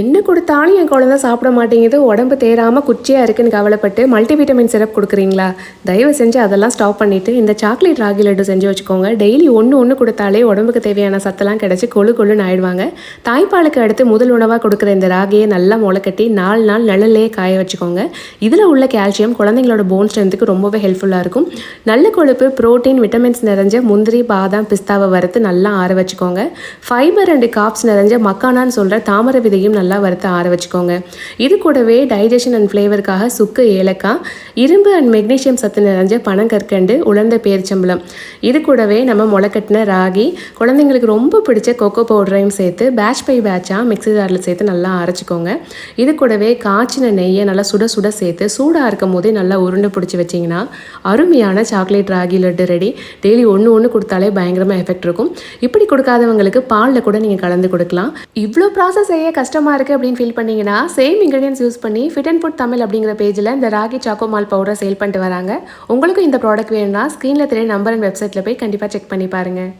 என்ன கொடுத்தாலும் என் குழந்தை சாப்பிட மாட்டேங்குது உடம்பு தேராமல் குச்சியாக இருக்குன்னு கவலைப்பட்டு மல்டிவிட்டமின் சிரப் கொடுக்குறீங்களா? தயவு செஞ்சு அதெல்லாம் ஸ்டாப் பண்ணிவிட்டு இந்த சாக்லேட் ராகி லட்டு செஞ்சு வச்சுக்கோங்க. டெய்லி ஒன்று ஒன்று கொடுத்தாலே உடம்புக்கு தேவையான சத்தெல்லாம் கிடச்சி கொழு கொழுன்னு ஆயிடுவாங்க. தாய்ப்பாலுக்கு அடுத்து முதல் உணவாக கொடுக்குற இந்த ராகியை நல்லா முளைக்கட்டி நாலு நாள் நிழல்லையே காய வச்சுக்கோங்க. இதில் உள்ள கால்சியம் குழந்தைங்களோட போன் ஸ்ட்ரென்த்துக்கு ரொம்பவே ஹெல்ப்ஃபுல்லாக இருக்கும். நல்ல கொழுப்பு புரோட்டீன் விட்டமின்ஸ் நிறைஞ்ச முந்திரி பாதாம் பிஸ்தாவை வறுத்து நல்லா ஆற வச்சுக்கோங்க. ஃபைபர் அண்ட் காப்ஸ் நிறைஞ்ச மக்கானான்னு சொல்கிற தாமரை விதையும் நல்லா வறுத்து ஆற வச்சுக்கோங்க. இது கூடவே டைஜஷன் அண்ட் ஃப்ளேவருக்காக சுக்கு ஏலக்காய் இரும்பு அண்ட் மெக்னீஷியம் சத்து நிறைஞ்ச பனங்கற்கண்டு உலர்ந்த பேரிச்சம்பளம் இது கூடவே நம்ம முளைக்கட்டின ராகி குழந்தைங்களுக்கு ரொம்ப பிடிச்ச கொக்கோ பவுடரையும் சேர்த்து பேட்ச் பை பேட்சாக மிக்ஸி ஜாரில் சேர்த்து நல்லா அரைச்சிக்கோங்க. இது கூடவே காய்ச்சின நெய்யை நல்லா சுட சுட சேர்த்து சூடாக இருக்கும் போதே நல்லா உருண்டை பிடிச்சி வச்சிங்கன்னா அருமையான chocolate ragi laddu ready daily ஒன்று ஒன்று கொடுத்தாலே பயங்கரமாக எஃபெக்ட் இருக்கும். இப்படி கொடுக்காதவங்களுக்கு பாலில் கூட நீங்கள் கலந்து கொடுக்கலாம். இவ்வளோ ப்ராசஸ் செய்ய கஷ்டமாக இருக்குது அப்படின்னு ஃபீல் பண்ணிங்கன்னா சேம் இன்க்ரீடியன்ஸ் யூஸ் பண்ணி ஃபிட் அண்ட் ஃபுட் தமிழ் அப்படிங்கிற பேஜில் இந்த ராகி சாக்கோ மால் பவுடரை சேல் பண்ணிட்டு வராங்க. உங்களுக்கும் இந்த ப்ராடக்ட் வேணும்னா ஸ்க்ரீனில் தெரிய நம்பர் அண்ட் வெப்சைட்டில் போய் கண்டிப்பாக செக் பண்ணி பாருங்கள்